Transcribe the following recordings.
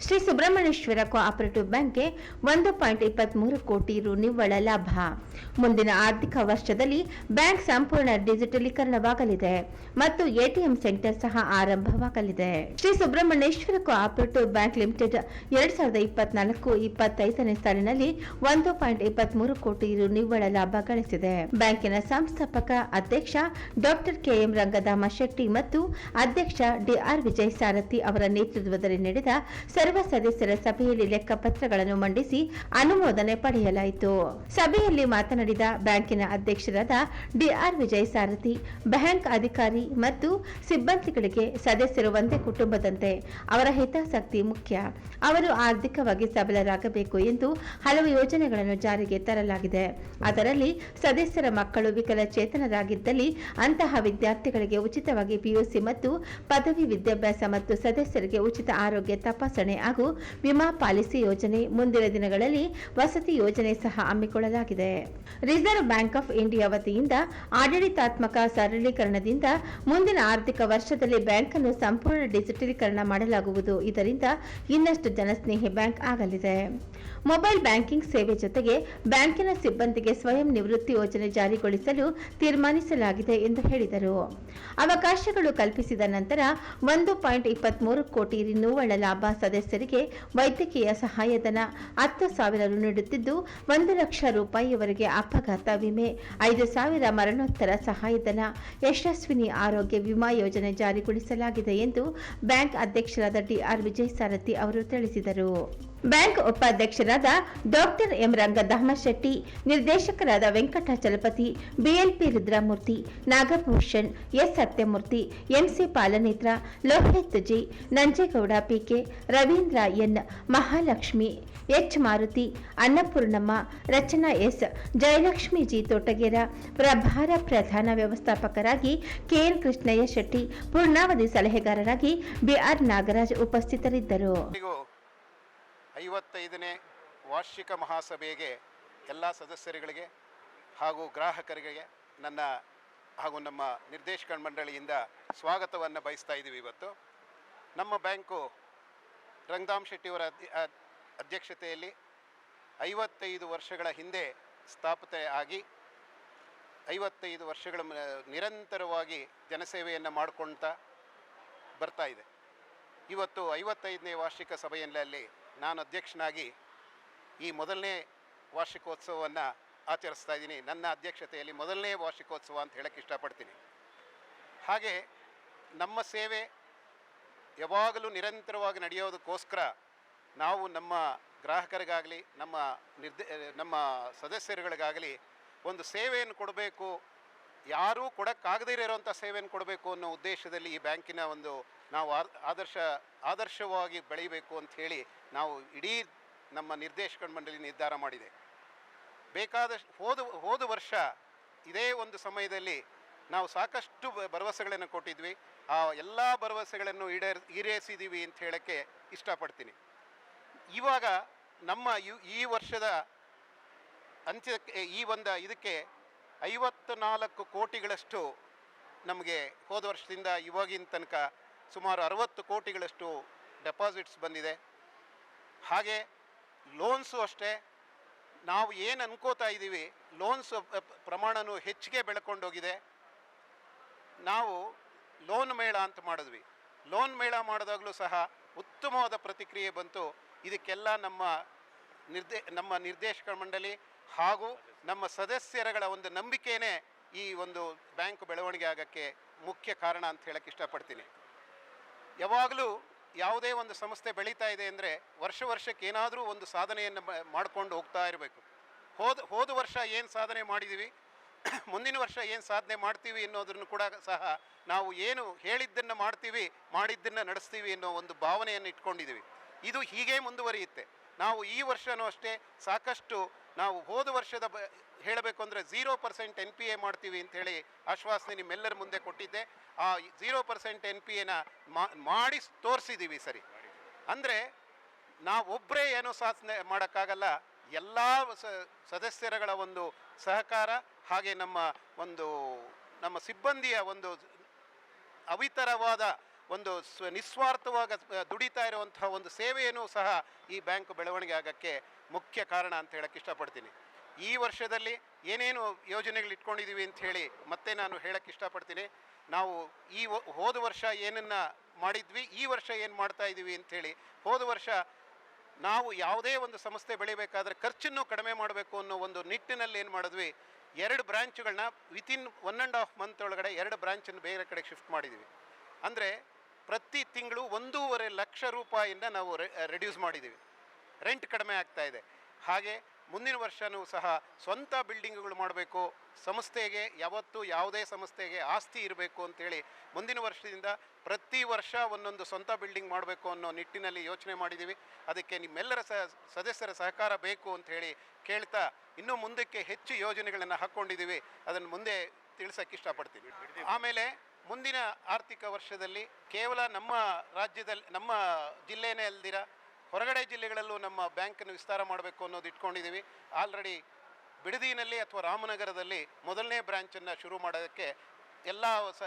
Shri Subrahmanyeshwara cooperative ಬ್ಯಾಂಕ್ಗೆ ಒಂದು point ಇಪ್ಪತ್ಮೂರು ಕೋಟಿ ರು ನಿವ್ವಳ ಲಾಭ. ಮುಂದಿನ ಆರ್ಥಿಕ ವರ್ಷದಲ್ಲಿ ಬ್ಯಾಂಕ್ ಸಂಪೂರ್ಣ ಡಿಜಿಟಲೀಕರಣವಾಗಲಿದೆ ಮತ್ತು ಎಟಿಎಂ ಸೆಂಟರ್ ಸಹ ಆರಂಭವಾಗಲಿದೆ. Shri Subrahmanyeshwara cooperative bank limited ಎರಡ್ ಸಾವಿರದ ಇಪ್ಪತ್ನಾಲ್ಕು ಇಪ್ಪತ್ತೈದನೇ ಸಾಲಿನಲ್ಲಿ ಒಂದು ಪಾಯಿಂಟ್ ಇಪ್ಪತ್ಮೂರು ಕೋಟಿ ರು ನಿವ್ವಳ ಲಾಭ ಗಳಿಸಿದೆ. ಬ್ಯಾಂಕಿನ ಸಂಸ್ಥಾಪಕ ಅಧ್ಯಕ್ಷ ಡಾಕ್ಟರ್ ಕೆಎಂ ರಂಗಧಾಮ ಶೆಟ್ಟಿ ಮತ್ತು ಅಧ್ಯಕ್ಷ ಡಿಆರ್ ವಿಜಯ್ ಸಾರಥಿ ಅವರ ನೇತೃತ್ವದಲ್ಲಿ ನಡೆದ ಸರ್ವ ಸದಸ್ಯರ ಸಭೆಯಲ್ಲಿ ಲೆಕ್ಕಪತ್ರಗಳನ್ನು ಮಂಡಿಸಿ ಅನುಮೋದನೆ ಪಡೆಯಲಾಯಿತು. ಸಭೆಯಲ್ಲಿ ಮಾತನಾಡಿದ ಬ್ಯಾಂಕಿನ ಅಧ್ಯಕ್ಷರಾದ ಡಿಆರ್ ವಿಜಯ್ ಸಾರಥಿ, ಬ್ಯಾಂಕ್ ಅಧಿಕಾರಿ ಮತ್ತು ಸಿಬ್ಬಂದಿಗಳಿಗೆ ಸದಸ್ಯರು ಒಂದೇ ಕುಟುಂಬದಂತೆ ಅವರ ಹಿತಾಸಕ್ತಿ ಮುಖ್ಯ. ಅವರು ಆರ್ಥಿಕವಾಗಿ ಸಬಲರಾಗಬೇಕು ಎಂದು ಹಲವು ಯೋಜನೆಗಳನ್ನು ಜಾರಿಗೆ ತರಲಾಗಿದೆ. ಅದರಲ್ಲಿ ಸದಸ್ಯರ ಮಕ್ಕಳು ವಿಕಲಚೇತನರಾಗಿದ್ದಲ್ಲಿ ಅಂತಹ ವಿದ್ಯಾರ್ಥಿಗಳಿಗೆ ಉಚಿತವಾಗಿ ಪಿಯುಸಿ ಮತ್ತು ಪದವಿ ವಿದ್ಯಾಭ್ಯಾಸ ಮತ್ತು ಸದಸ್ಯರಿಗೆ ಉಚಿತ ಆರೋಗ್ಯ ತಪಾಸಣೆ ಹಾಗೂ ವಿಮಾ ಪಾಲಿಸಿ ಯೋಜನೆ ಮುಂದಿನ ದಿನಗಳಲ್ಲಿ ವಸತಿ ಯೋಜನೆ ಸಹ ಹಮ್ಮಿಕೊಳ್ಳಲಾಗಿದೆ. ರಿಸರ್ವ್ ಬ್ಯಾಂಕ್ ಆಫ್ ಇಂಡಿಯಾ ವತಿಯಿಂದ ಆಡಳಿತಾತ್ಮಕ ಸರಳೀಕರಣದಿಂದ ಮುಂದಿನ ಆರ್ಥಿಕ ವರ್ಷದಲ್ಲಿ ಬ್ಯಾಂಕ್ ಅನ್ನು ಸಂಪೂರ್ಣ ಡಿಜಿಟಲೀಕರಣ ಮಾಡಲಾಗುವುದು. ಇದರಿಂದ ಇನ್ನಷ್ಟು ಜನಸ್ನೇಹಿ ಬ್ಯಾಂಕ್ ಆಗಲಿದೆ. ಮೊಬೈಲ್ ಬ್ಯಾಂಕಿಂಗ್ ಸೇವೆ ಜೊತೆಗೆ ಬ್ಯಾಂಕಿನ ಸಿಬ್ಬಂದಿಗೆ ಸ್ವಯಂ ನಿವೃತ್ತಿ ಯೋಜನೆ ಜಾರಿಗೊಳಿಸಲು ತೀರ್ಮಾನಿಸಲಾಗಿದೆ ಎಂದು ಹೇಳಿದರು. ಅವಕಾಶಗಳು ಕಲ್ಪಿಸಿದ ನಂತರ ಒಂದು ಪಾಯಿಂಟ್ ಇಪ್ಪತ್ಮೂರು ಕೋಟಿ ನಿವ್ವಳ ಲಾಭ ಸದಸ್ಯರಿಗೆ ವೈದ್ಯಕೀಯ ಸಹಾಯಧನ ಹತ್ತು ಸಾವಿರ ರು ನೀಡುತ್ತಿದ್ದು, ಒಂದು ಲಕ್ಷ ರೂಪಾಯಿವರೆಗೆ ಅಪಘಾತ ವಿಮೆ, ಐದು ಸಾವಿರ ಮರಣೋತ್ತರ ಸಹಾಯಧನ, ಯಶಸ್ವಿನಿ ಆರೋಗ್ಯ ವಿಮಾ ಯೋಜನೆ ಜಾರಿಗೊಳಿಸಲಾಗಿದೆ ಎಂದು ಬ್ಯಾಂಕ್ ಅಧ್ಯಕ್ಷರಾದ ಡಿಆರ್ ವಿಜಯ್ ಸಾರಥಿ ಅವರು ತಿಳಿಸಿದರು. ಬ್ಯಾಂಕ್ ಉಪಾಧ್ಯಕ್ಷರಾದ ಡಾಕ್ಟರ್ ಎಂ ರಂಗಧಾಮ ಶೆಟ್ಟಿ, ನಿರ್ದೇಶಕರಾದ Venkatachalapathi BLP Rudramurthy, Nagabhushan, S Satyamurthy MC Palanetra, Lohith G, Nanjegowda PK Ravindra N Mahalakshmi, H Maruti, Annapoornamma, Rachana S Jayalakshmi G Thotagera, ಪ್ರಭಾರ ಪ್ರಧಾನ ವ್ಯವಸ್ಥಾಪಕರಾಗಿ ಕೆಎನ್ ಕೃಷ್ಣಯ್ಯ ಶೆಟ್ಟಿ, ಪೂರ್ಣಾವಧಿ ಸಲಹೆಗಾರರಾಗಿ ಬಿಆರ್ ನಾಗರಾಜ್ ಉಪಸ್ಥಿತರಿದ್ದರು. ಐವತ್ತೈದನೇ ವಾರ್ಷಿಕ ಮಹಾಸಭೆಗೆ ಎಲ್ಲ ಸದಸ್ಯರುಗಳಿಗೆ ಹಾಗೂ ಗ್ರಾಹಕರಿಗೆ ನನ್ನ ಹಾಗೂ ನಮ್ಮ ನಿರ್ದೇಶಕ ಮಂಡಳಿಯಿಂದ ಸ್ವಾಗತವನ್ನು ಬಯಸ್ತಾ ಇದ್ದೀವಿ ಇವತ್ತು. ನಮ್ಮ ಬ್ಯಾಂಕು ರಂಗಧಾಮ್ ಶೆಟ್ಟಿಯವರ ಅಧ್ಯ- ಅಧ್ಯಕ್ಷತೆಯಲ್ಲಿ ಐವತ್ತೈದು ವರ್ಷಗಳ ಹಿಂದೆ ಸ್ಥಾಪನೆ ಆಗಿ ಐವತ್ತೈದು ವರ್ಷಗಳ ನಿರಂತರವಾಗಿ ಜನಸೇವೆಯನ್ನು ಮಾಡಿಕೊಳ್ತಾ ಬರ್ತಾ ಇದೆ. ಇವತ್ತು ಐವತ್ತೈದನೇ ವಾರ್ಷಿಕ ಸಭೆಯಲ್ಲಿ ನಾನು ಅಧ್ಯಕ್ಷನಾಗಿ ಈ ಮೊದಲನೇ ವಾರ್ಷಿಕೋತ್ಸವವನ್ನು ಆಚರಿಸ್ತಾ ಇದ್ದೀನಿ. ನನ್ನ ಅಧ್ಯಕ್ಷತೆಯಲ್ಲಿ ಮೊದಲನೇ ವಾರ್ಷಿಕೋತ್ಸವ ಅಂತ ಹೇಳಕ್ಕೆ ಇಷ್ಟಪಡ್ತೀನಿ. ಹಾಗೆ ನಮ್ಮ ಸೇವೆ ಯಾವಾಗಲೂ ನಿರಂತರವಾಗಿ ನಡೆಯೋದಕ್ಕೋಸ್ಕರ ನಾವು ನಮ್ಮ ಗ್ರಾಹಕರಿಗಾಗಲಿ, ನಮ್ಮ ನಿರ್ದೇ, ನಮ್ಮ ಸದಸ್ಯರುಗಳಿಗಾಗಲಿ ಒಂದು ಸೇವೆಯನ್ನು ಕೊಡಬೇಕು. ಯಾರೂ ಕೊಡೋಕ್ಕಾಗದೇ ಇರೋಂಥ ಸೇವೆಯನ್ನು ಕೊಡಬೇಕು ಅನ್ನೋ ಉದ್ದೇಶದಲ್ಲಿ ಈ ಬ್ಯಾಂಕಿನ ಒಂದು ನಾವು ಆದರ್ಶ, ಆದರ್ಶವಾಗಿ ಬೆಳೀಬೇಕು ಹೇಳಿ ನಾವು ಇಡೀ ನಮ್ಮ ನಿರ್ದೇಶಕ ಮಂಡಳಿ ನಿರ್ಧಾರ ಮಾಡಿದೆ. ಬೇಕಾದಷ್ಟು, ಹೋದ ಹೋದ ವರ್ಷ ಇದೇ ಒಂದು ಸಮಯದಲ್ಲಿ ನಾವು ಸಾಕಷ್ಟು ಭರವಸೆಗಳನ್ನು ಕೊಟ್ಟಿದ್ವಿ. ಆ ಎಲ್ಲ ಭರವಸೆಗಳನ್ನು ಈಡೇರ್ ಈಡೇರಿಸಿದ್ದೀವಿ ಅಂತ ಹೇಳೋಕ್ಕೆ ಇಷ್ಟಪಡ್ತೀನಿ. ಇವಾಗ ನಮ್ಮ ಈ ವರ್ಷದ ಅಂತ್ಯಕ್ಕೆ, ಈ ಒಂದು ಇದಕ್ಕೆ ಐವತ್ತು ನಾಲ್ಕು ಕೋಟಿಗಳಷ್ಟು ನಮಗೆ ಹೋದ ವರ್ಷದಿಂದ ಇವಾಗಿನ ತನಕ ಸುಮಾರು ಅರವತ್ತು ಕೋಟಿಗಳಷ್ಟು ಡೆಪಾಸಿಟ್ಸ್ ಬಂದಿದೆ. ಹಾಗೆ ಲೋನ್ಸು ಅಷ್ಟೇ, ನಾವು ಏನು ಅನ್ಕೋತಾ ಇದ್ದೀವಿ ಲೋನ್ಸ್ ಪ್ರಮಾಣನೂ ಹೆಚ್ಚಿಗೆ ಬೆಳ್ಕೊಂಡೋಗಿದೆ. ನಾವು ಲೋನ್ ಮೇಳ ಅಂತ ಮಾಡಿದ್ವಿ. ಲೋನ್ ಮೇಳ ಮಾಡಿದಾಗಲೂ ಸಹ ಉತ್ತಮವಾದ ಪ್ರತಿಕ್ರಿಯೆ ಬಂತು. ಇದಕ್ಕೆಲ್ಲ ನಮ್ಮ ನಿರ್ದೇ, ನಮ್ಮ ನಿರ್ದೇಶಕ ಮಂಡಳಿ ಹಾಗೂ ನಮ್ಮ ಸದಸ್ಯರಗಳ ಒಂದು ನಂಬಿಕೆಯೇ ಈ ಒಂದು ಬ್ಯಾಂಕ್ ಬೆಳವಣಿಗೆ ಆಗೋಕ್ಕೆ ಮುಖ್ಯ ಕಾರಣ ಅಂತ ಹೇಳಕ್ಕೆ ಇಷ್ಟಪಡ್ತೀನಿ. ಯಾವಾಗಲೂ ಯಾವುದೇ ಒಂದು ಸಂಸ್ಥೆ ಬೆಳೀತಾ ಇದೆ ಅಂದರೆ ವರ್ಷ ವರ್ಷಕ್ಕೆ ಏನಾದರೂ ಒಂದು ಸಾಧನೆಯನ್ನು ಮಾಡಿಕೊಂಡು ಹೋಗ್ತಾ ಇರಬೇಕು. ಹೋದ ಹೋದ ವರ್ಷ ಏನು ಸಾಧನೆ ಮಾಡಿದ್ದೀವಿ ಮುಂದಿನ ವರ್ಷ ಏನು ಸಾಧನೆ ಮಾಡ್ತೀವಿ ಅನ್ನೋದನ್ನು ಕೂಡ ಸಹ ನಾವು ಏನು ಹೇಳಿದ್ದನ್ನು ಮಾಡ್ತೀವಿ, ಮಾಡಿದ್ದನ್ನು ನಡೆಸ್ತೀವಿ ಅನ್ನೋ ಒಂದು ಭಾವನೆಯನ್ನು ಇಟ್ಕೊಂಡಿದ್ದೀವಿ. ಇದು ಹೀಗೆ ಮುಂದುವರಿಯುತ್ತೆ. ನಾವು ಈ ವರ್ಷವೂ ಅಷ್ಟೇ ಸಾಕಷ್ಟು ನಾವು ಹೋದ ವರ್ಷದ ಬ, ಹೇಳಬೇಕು ಅಂದರೆ zero percent N P A ಮಾಡ್ತೀವಿ ಅಂಥೇಳಿ ಆಶ್ವಾಸನೆ ನಿಮ್ಮೆಲ್ಲರ ಮುಂದೆ ಕೊಟ್ಟಿದ್ದೆ. ಆ ಝೀರೋ ಪರ್ಸೆಂಟ್ ಎನ್ ಪಿ ಎನ ಮಾಡಿ ತೋರಿಸಿದ್ದೀವಿ ಸರಿ. ಅಂದರೆ ನಾವೊಬ್ಬರೇ ಏನೋ ಸಾಧನೆ ಮಾಡೋಕ್ಕಾಗಲ್ಲ, ಎಲ್ಲ ಸದಸ್ಯರುಗಳ ಒಂದು ಸಹಕಾರ ಹಾಗೆ ನಮ್ಮ ಒಂದು, ನಮ್ಮ ಸಿಬ್ಬಂದಿಯ ಒಂದು ಅವಿತರವಾದ ಒಂದು ಸ್ವ, ನಿಸ್ವಾರ್ಥವಾಗ ದುಡಿತಾ ಇರುವಂತಹ ಒಂದು ಸೇವೆಯನ್ನು ಸಹ ಈ ಬ್ಯಾಂಕ್ ಬೆಳವಣಿಗೆ ಆಗೋಕ್ಕೆ ಮುಖ್ಯ ಕಾರಣ ಅಂತ ಹೇಳಕ್ಕೆ ಇಷ್ಟಪಡ್ತೀನಿ. ಈ ವರ್ಷದಲ್ಲಿ ಏನೇನು ಯೋಜನೆಗಳು ಇಟ್ಕೊಂಡಿದ್ದೀವಿ ಅಂತ ಹೇಳಿ ಮತ್ತೆ ನಾನು ಹೇಳಕ್ಕೆ ಇಷ್ಟಪಡ್ತೀನಿ. ನಾವು ಈ ಹೋದ ವರ್ಷ ಏನನ್ನ ಮಾಡಿದ್ವಿ, ಈ ವರ್ಷ ಏನು ಮಾಡ್ತಾ ಇದ್ದೀವಿ ಅಂಥೇಳಿ ಹೋದ ವರ್ಷ ನಾವು ಯಾವುದೇ ಒಂದು ಸಂಸ್ಥೆ ಬೆಳಿಬೇಕಾದ್ರೆ ಖರ್ಚನ್ನು ಕಡಿಮೆ ಮಾಡಬೇಕು ಅನ್ನೋ ಒಂದು ನಿಟ್ಟಿನಲ್ಲಿ ಏನು ಮಾಡಿದ್ವಿ? ಎರಡು ಬ್ರಾಂಚ್ಗಳನ್ನ within one and half month ಒಳಗಡೆ ಎರಡು ಬ್ರಾಂಚನ್ನು ಬೇರೆ ಕಡೆ ಶಿಫ್ಟ್ ಮಾಡಿದ್ದೀವಿ ಅಂದರೆ ಪ್ರತಿ ತಿಂಗಳು ಒಂದೂವರೆ ಲಕ್ಷ ರೂಪಾಯಿಂದ ನಾವು ರೆಡ್ಯೂಸ್ ಮಾಡಿದ್ದೀವಿ ರೆಂಟ್ ಕಡಿಮೆ ಆಗ್ತಾ ಇದೆ. ಹಾಗೆ ಮುಂದಿನ ವರ್ಷವೂ ಸಹ ಸ್ವಂತ ಬಿಲ್ಡಿಂಗ್ಗಳು ಮಾಡಬೇಕು. ಸಂಸ್ಥೆಗೆ ಯಾವತ್ತೂ ಯಾವುದೇ ಸಂಸ್ಥೆಗೆ ಆಸ್ತಿ ಇರಬೇಕು ಅಂತೇಳಿ ಮುಂದಿನ ವರ್ಷದಿಂದ ಪ್ರತಿ ವರ್ಷ ಒಂದೊಂದು ಸ್ವಂತ ಬಿಲ್ಡಿಂಗ್ ಮಾಡಬೇಕು ಅನ್ನೋ ನಿಟ್ಟಿನಲ್ಲಿ ಯೋಚನೆ ಮಾಡಿದ್ದೀವಿ. ಅದಕ್ಕೆ ನಿಮ್ಮೆಲ್ಲರ ಸ, ಸದಸ್ಯರ ಸಹಕಾರ ಬೇಕು ಅಂತ ಹೇಳಿ ಕೇಳ್ತಾ ಇನ್ನೂ ಮುಂದಕ್ಕೆ ಹೆಚ್ಚು ಯೋಜನೆಗಳನ್ನು ಹಾಕ್ಕೊಂಡಿದ್ದೀವಿ ಅದನ್ನು ಮುಂದೆ ತಿಳಿಸೋಕ್ಕೆ ಇಷ್ಟಪಡ್ತೀನಿ. ಆಮೇಲೆ ಮುಂದಿನ ಆರ್ಥಿಕ ವರ್ಷದಲ್ಲಿ ಕೇವಲ ನಮ್ಮ ರಾಜ್ಯದಲ್ಲಿ, ನಮ್ಮ ಜಿಲ್ಲೆನೇ ಅಲ್ದಿರ? ಹೊರಗಡೆ ಜಿಲ್ಲೆಗಳಲ್ಲೂ ನಮ್ಮ ಬ್ಯಾಂಕನ್ನು ವಿಸ್ತಾರ ಮಾಡಬೇಕು ಅನ್ನೋದು ಇಟ್ಕೊಂಡಿದ್ದೀವಿ. ಆಲ್ರೆಡಿ ಬಿಡದಿನಲ್ಲಿ ಅಥವಾ ರಾಮನಗರದಲ್ಲಿ ಮೊದಲನೇ ಬ್ರಾಂಚನ್ನು ಶುರು ಮಾಡೋದಕ್ಕೆ ಎಲ್ಲ ಸ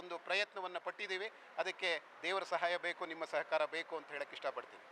ಒಂದು ಪ್ರಯತ್ನವನ್ನು ಪಟ್ಟಿದ್ದೀವಿ. ಅದಕ್ಕೆ ದೇವರ ಸಹಾಯ ಬೇಕು, ನಿಮ್ಮ ಸಹಕಾರ ಬೇಕು ಅಂತ ಹೇಳಕ್ಕೆ ಇಷ್ಟಪಡ್ತೀನಿ.